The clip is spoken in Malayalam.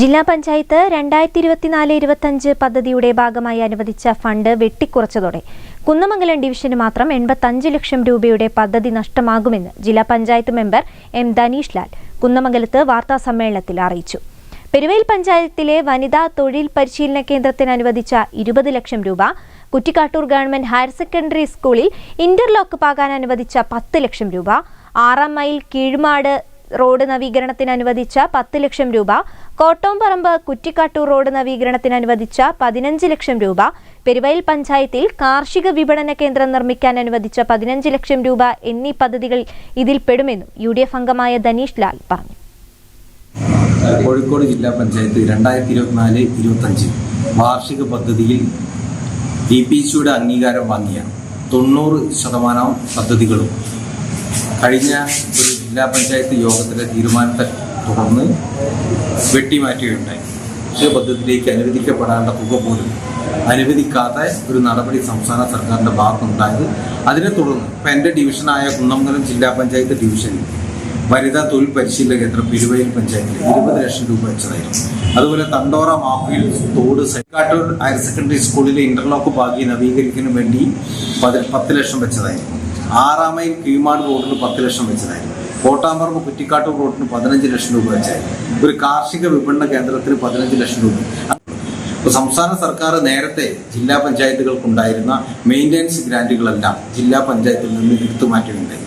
ജില്ലാ പഞ്ചായത്ത് രണ്ടായിരത്തി ഇരുപത്തിനാല് ഇരുപത്തഞ്ച് പദ്ധതിയുടെ ഭാഗമായി അനുവദിച്ച ഫണ്ട് വെട്ടിക്കുറച്ചതോടെ കുന്നമംഗലം ഡിവിഷന് മാത്രം എൺപത്തഞ്ച് ലക്ഷം രൂപയുടെ പദ്ധതി നഷ്ടമാകുമെന്ന് ജില്ലാ പഞ്ചായത്ത് മെമ്പർ എം ധനീഷ് ലാൽ കുന്നമംഗലത്ത് വാർത്താ സമ്മേളനത്തിൽ അറിയിച്ചു. പെരുവേൽ പഞ്ചായത്തിലെ വനിതാ തൊഴിൽ പരിശീലന കേന്ദ്രത്തിന് അനുവദിച്ച ഇരുപത് ലക്ഷം രൂപ കുറ്റിക്കാട്ടൂർ ഗവൺമെന്റ് ഹയർ സെക്കൻഡറി സ്കൂളിൽ ഇന്റർലോക്ക് പാകാൻ അനുവദിച്ച പത്ത് ലക്ഷം രൂപ ആറാം മൈൽ കീഴ്മാട് റോഡ് നവീകരണത്തിന് അനുവദിച്ച പത്ത് ലക്ഷം രൂപ കോട്ടോംപറമ്പ് കുറ്റിക്കാട്ടൂർ റോഡ് നവീകരണത്തിന് അനുവദിച്ച പതിനഞ്ച് ലക്ഷം രൂപ പെരുവയൽ പഞ്ചായത്തിൽ കാർഷിക വിപണന കേന്ദ്രം നിർമ്മിക്കാൻ അനുവദിച്ച പതിനഞ്ച് ലക്ഷം രൂപ എന്നീ പദ്ധതികൾ ഇതിൽ പെടുമെന്നും യു ഡി എഫ് അംഗമായ ധനീഷ് ലാൽ പറഞ്ഞു. കോഴിക്കോട് ജില്ലാ പഞ്ചായത്ത് രണ്ടായിരത്തി ഇരുപത്തിനാല് ഇരുപത്തഞ്ച് വാർഷിക പദ്ധതിയിൽ ഡി പി സിയുടെ അംഗീകാരം വാങ്ങിയ തൊണ്ണൂറ് ശതമാനം പദ്ധതികളും കഴിഞ്ഞ ഒരു ജില്ലാ പഞ്ചായത്ത് യോഗത്തിലെ തീരുമാനത്തെ തുടർന്ന് വെട്ടിമാറ്റുകയുണ്ടായി പക്ഷേ പദ്ധതിയിലേക്ക് അനുവദിക്കപ്പെടാനുള്ള തുക പോലും അനുവദിക്കാത്ത ഒരു നടപടി സംസ്ഥാന സർക്കാരിന്റെ ഭാഗത്തുണ്ടായത്. അതിനെ തുടർന്ന് ഇപ്പം എന്റെ ഡിവിഷനായ കുന്നമംഗലം ജില്ലാ പഞ്ചായത്ത് ഡിവിഷനിൽ വനിതാ തൊഴിൽ പരിശീലന കേന്ദ്രം പെരുവയിൽ പഞ്ചായത്തിൽ ഇരുപത് ലക്ഷം രൂപ വെച്ചതായിരുന്നു. അതുപോലെ തണ്ടോറ മാപ്പിയിൽ തോട് സൈക്കാട്ടൂർ ഹയർ സെക്കൻഡറി സ്കൂളിലെ ഇന്റർലോക്ക് ഭാഗി നവീകരിക്കുന്നതിന് വേണ്ടി പതി- പത്ത് ലക്ഷം വെച്ചതായിരുന്നു. ആറാമയിൽ കീഴ്മാട് റോഡിൽ പത്ത് ലക്ഷം വെച്ചതായിരുന്നു. കോട്ടാമ്പറമ്പ് കുറ്റിക്കാട്ടൂർ റോഡിന് പതിനഞ്ച് ലക്ഷം രൂപ വെച്ചായി. ഒരു കാർഷിക വിപണന കേന്ദ്രത്തിന് പതിനഞ്ച് ലക്ഷം രൂപ. സംസ്ഥാന സർക്കാർ നേരത്തെ ജില്ലാ പഞ്ചായത്തുകൾക്കുണ്ടായിരുന്ന മെയിന്റനൻസ് ഗ്രാന്റുകളെല്ലാം ജില്ലാ പഞ്ചായത്തിൽ നിന്ന് എടുത്തു മാറ്റുകയുണ്ടായി